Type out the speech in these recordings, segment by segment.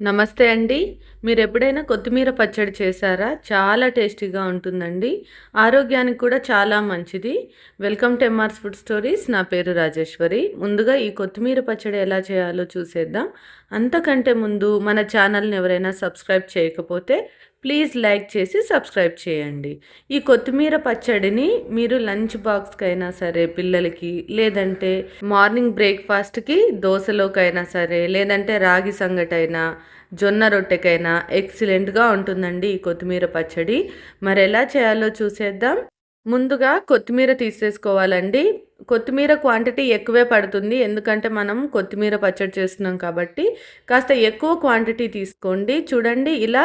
నమస్తే అండి. మీరు ఎప్పుడైనా కొత్తిమీర పచ్చడి చేశారా? చాలా టేస్టీగా ఉంటుందండి. ఆరోగ్యానికి కూడా చాలా మంచిది. Welcome to Mrs food stories. నా పేరు రాజేశ్వరి. ముందుగా ఈ కొత్తిమీర పచ్చడి ఎలా చేయాలో చూసేద్దాం. అంతకంటే ముందు మన ఛానల్‌ని ఎవరైనా సబ్స్క్రైబ్ చేయకపోతే ప్లీజ్ లైక్ చేసి సబ్స్క్రైబ్ చేయండి. ఈ కొత్తిమీర పచ్చడిని మీరు లంచ్ బాక్స్‌కైనా సరే పిల్లలకి, లేదంటే మార్నింగ్ బ్రేక్‌ఫాస్ట్‌కి దోశలోకైనా సరే, లేదంటే రాగి సంగటైనా, జొన్న రొట్టెకైనా ఎక్సలెంట్‌గా ఉంటుందండి ఈ కొత్తిమీర పచ్చడి. మరి ఎలా చేయాలో చూసేద్దాం. ముందుగా కొత్తిమీర తీసేసుకోవాలండి. కొత్తిమీర క్వాంటిటీ ఎక్కువే పడుతుంది. ఎందుకంటే మనం కొత్తిమీర పచ్చడి చేస్తున్నాం కాబట్టి కాస్త ఎక్కువ క్వాంటిటీ తీసుకోండి. చూడండి ఇలా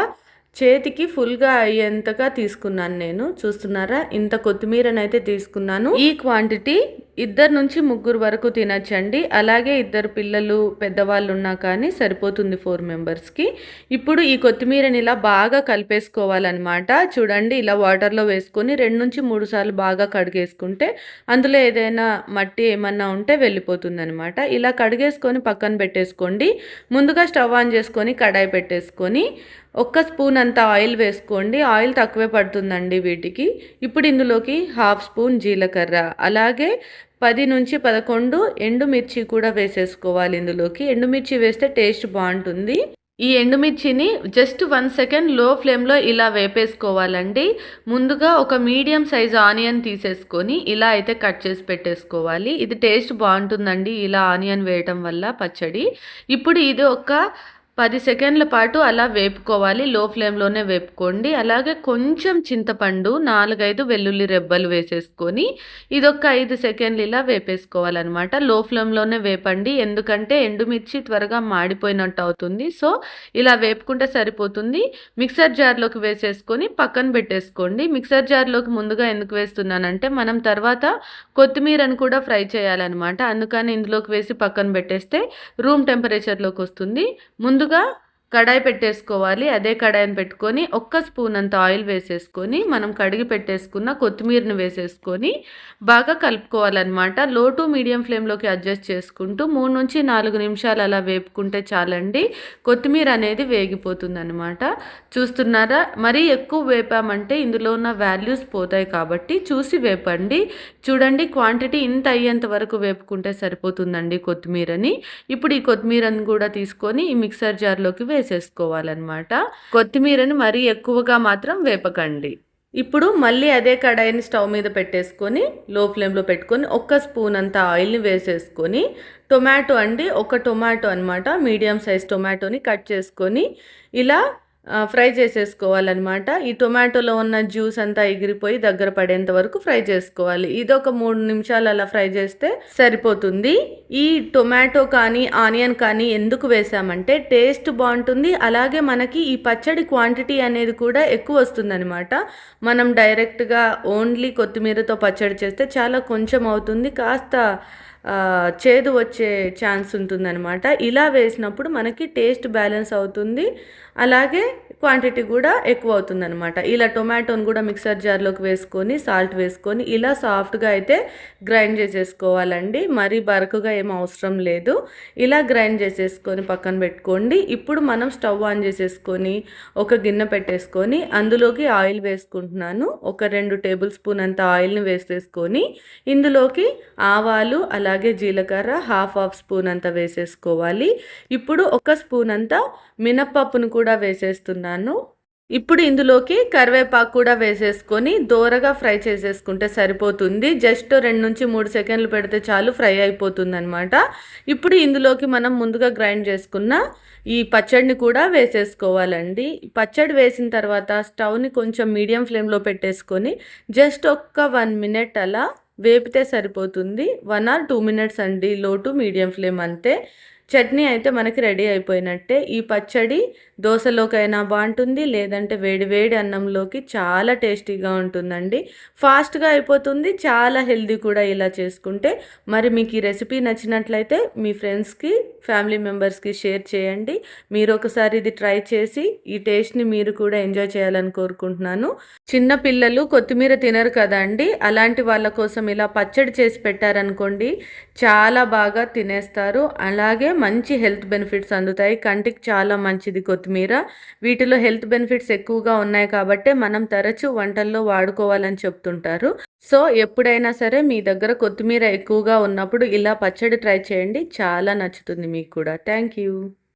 చేతికి ఫుల్‌గా అయ్యేంతగా తీసుకున్నాను నేను. చూస్తున్నారా? ఇంత కొత్తిమీరనైతే తీసుకున్నాను. ఈ క్వాంటిటీ ఇద్దరు నుంచి ముగ్గురు వరకు తినచ్చండి అలాగే ఇద్దరు పిల్లలు, పెద్దవాళ్ళు ఉన్నా కానీ సరిపోతుంది ఫోర్ మెంబర్స్‌కి. ఇప్పుడు ఈ కొత్తిమీరని ఇలా బాగా కలిపేసుకోవాలనమాట. చూడండి ఇలా వాటర్‌లో వేసుకొని 2-3 సార్లు బాగా కడిగేసుకుంటే అందులో ఏదైనా మట్టి ఏమన్నా ఉంటే వెళ్ళిపోతుందనమాట. ఇలా కడిగేసుకొని పక్కన పెట్టేసుకోండి. ముందుగా స్టవ్ ఆన్ చేసుకొని కడాయి పెట్టేసుకొని ఒక్క స్పూన్ అంత ఆయిల్ వేసుకోండి. ఆయిల్ తక్కువే పడుతుందండి వీటికి. ఇప్పుడు ఇందులోకి హాఫ్ స్పూన్ జీలకర్ర, అలాగే 10-11 ఎండుమిర్చి కూడా వేసేసుకోవాలి ఇందులోకి. ఎండుమిర్చి వేస్తే టేస్ట్ బాగుంటుంది ఈ ఎండుమిర్చిని జస్ట్ వన్ సెకండ్లో ఫ్లేమ్‌లో ఇలా వేపేసుకోవాలండి. ముందుగా ఒక మీడియం సైజ్ ఆనియన్ తీసేసుకొని ఇలా అయితే కట్ చేసి పెట్టేసుకోవాలి. ఇది టేస్ట్ బాగుంటుందండి ఇలా ఆనియన్ వేయటం వల్ల పచ్చడి. ఇప్పుడు ఇది ఒక పది సెకండ్ల పాటు అలా వేపుకోవాలి. లో ఫ్లేమ్‌లోనే వేపుకోండి. అలాగే కొంచెం చింతపండు, 4, 5 వెల్లుల్లి రెబ్బలు వేసేసుకొని ఇదొక ఐదు సెకండ్లు ఇలా వేపేసుకోవాలనమాట. లో ఫ్లేమ్‌లోనే వేపండి. ఎందుకంటే ఎండుమిర్చి త్వరగా మాడిపోయినట్టు అవుతుంది. సో, ఇలా వేపుకుంటే సరిపోతుంది. మిక్సర్ జార్‌లోకి వేసేసుకొని పక్కన పెట్టేసుకోండి. మిక్సర్ జార్‌లోకి ముందుగా ఎందుకు వేస్తున్నానంటే మనం తర్వాత కొత్తిమీరను కూడా ఫ్రై చేయాలనమాట. అందుకని ఇందులోకి వేసి పక్కన పెట్టేస్తే రూమ్ టెంపరేచర్‌లోకి వస్తుంది. ముందు ముందుగా కడాయి పెట్టేసుకోవాలి. అదే కడాయిని పెట్టుకొని ఒక్క స్పూన్ అంత ఆయిల్ వేసేసుకొని మనం కడిగి పెట్టేసుకున్న కొత్తిమీరను వేసేసుకొని బాగా కలుపుకోవాలన్నమాట లో టు మీడియం ఫ్లేమ్‌లోకి అడ్జస్ట్ చేసుకుంటూ 3-4 నిమిషాలు అలా వేపుకుంటే చాలండి. కొత్తిమీర అనేది వేగిపోతుందనమాట. చూస్తున్నారా? మరీ ఎక్కువ వేపామంటే ఇందులో ఉన్న వాల్యూస్ పోతాయి కాబట్టి చూసి వేపండి. చూడండి క్వాంటిటీ ఇంత అయ్యేంత వరకు వేపుకుంటే సరిపోతుందండి కొత్తిమీరని. ఇప్పుడు ఈ కొత్తిమీరని కూడా తీసుకొని ఈ మిక్సర్ జార్‌లోకి వేసేసుకోవాలనమాట. కొత్తిమీరని మరీ ఎక్కువగా మాత్రం వేపకండి. ఇప్పుడు మళ్ళీ అదే కడాయిని స్టవ్ మీద పెట్టేసుకొని లో ఫ్లేమ్‌లో పెట్టుకొని ఒక్క స్పూన్ అంత ఆయిల్‌ని వేసేసుకొని టొమాటో అండి ఒక టొమాటో అనమాట. మీడియం సైజ్ టొమాటోని కట్ చేసుకొని ఇలా ఫ్రై చేసేసుకోవాలనమాట. ఈ టొమాటోలో ఉన్న జ్యూస్ అంతా ఎగిరిపోయి దగ్గర పడేంత వరకు ఫ్రై చేసుకోవాలి. ఇదొక మూడు నిమిషాలు అలా ఫ్రై చేస్తే సరిపోతుంది. ఈ టొమాటో కానీ, ఆనియన్ కానీ ఎందుకు వేసామంటే టేస్ట్ బాగుంటుంది అలాగే మనకి ఈ పచ్చడి క్వాంటిటీ అనేది కూడా ఎక్కువ వస్తుందనమాట. మనం డైరెక్ట్‌గా ఓన్లీ కొత్తిమీరతో పచ్చడి చేస్తే చాలా కొంచెం అవుతుంది. కాస్త చేదు వచ్చే ఛాన్స్ ఉంటుందనమాట. ఇలా వేసినప్పుడు మనకి టేస్ట్ బ్యాలెన్స్ అవుతుంది. అలాగే క్వాంటిటీ కూడా ఎక్కువ అవుతుందనమాట. ఇలా టొమాటోని కూడా మిక్సర్ జార్‌లోకి వేసుకొని సాల్ట్ వేసుకొని ఇలా సాఫ్ట్‌గా అయితే గ్రైండ్ చేసేసుకోవాలండి. మరీ బరకుగా ఏం అవసరం లేదు. ఇలా గ్రైండ్ చేసేసుకొని పక్కన పెట్టుకోండి. ఇప్పుడు మనం స్టవ్ ఆన్ చేసేసుకొని ఒక గిన్నె పెట్టేసుకొని అందులోకి ఆయిల్ వేసుకుంటున్నాను. ఒక రెండు టేబుల్ స్పూన్ అంత ఆయిల్‌ని వేసేసుకొని ఇందులోకి ఆవాలు, అలాగే జీలకర్ర హాఫ్ హాఫ్ స్పూన్ అంత వేసేసుకోవాలి. ఇప్పుడు ఒక స్పూన్ అంతా మినప్పప్పును కూడా వేసేస్తున్నాను. ఇప్పుడు ఇందులోకి కరివేపాకు కూడా వేసేసుకొని దోరగా ఫ్రై చేసేసుకుంటే సరిపోతుంది. జస్ట్ 2-3 సెకండ్లు పెడితే చాలు ఫ్రై అయిపోతుందనమాట. ఇప్పుడు ఇందులోకి మనం ముందుగా గ్రైండ్ చేసుకున్న ఈ పచ్చడిని కూడా వేసేసుకోవాలండి. పచ్చడి వేసిన తర్వాత స్టవ్‌ని కొంచెం మీడియం ఫ్లేమ్‌లో పెట్టేసుకొని జస్ట్ ఒక్క వన్ మినిట్ అలా వేపితే సరిపోతుంది. వన్ ఆర్ టూ మినిట్స్ అండి. లో టు మీడియం ఫ్లేమ్ అంతే. చట్నీ అయితే మనకి రెడీ అయిపోయినట్టే. ఈ పచ్చడి దోశలోకైనా బాగుంటుంది లేదంటే వేడి వేడి అన్నంలోకి చాలా టేస్టీగా ఉంటుందండి. ఫాస్ట్‌గా అయిపోతుంది. చాలా హెల్దీ కూడా ఇలా చేసుకుంటే. మరి మీకు ఈ రెసిపీ నచ్చినట్లయితే మీ ఫ్రెండ్స్‌కి, ఫ్యామిలీ మెంబర్స్‌కి షేర్ చేయండి. మీరు ఒకసారి ఇది ట్రై చేసి ఈ టేస్ట్‌ని మీరు కూడా ఎంజాయ్ చేయాలని కోరుకుంటున్నాను. చిన్న పిల్లలు కొత్తిమీర తినరు కదండీ! అలాంటి వాళ్ళ కోసం ఇలా పచ్చడి చేసి పెట్టారనుకోండి చాలా బాగా తినేస్తారు. అలాగే మంచి హెల్త్ బెనిఫిట్స్ అందుతాయి. కంటికి చాలా మంచిది కొత్తిమీర. వీటిలో హెల్త్ బెనిఫిట్స్ ఎక్కువగా ఉన్నాయి కాబట్టి మనం తరచూ వంటల్లో వాడుకోవాలని చెప్తుంటారు. సో ఎప్పుడైనా సరే మీ దగ్గర కొత్తిమీర ఎక్కువగా ఉన్నప్పుడు ఇలా పచ్చడి ట్రై చేయండి. చాలా నచ్చుతుంది మీకు కూడా. Thank you.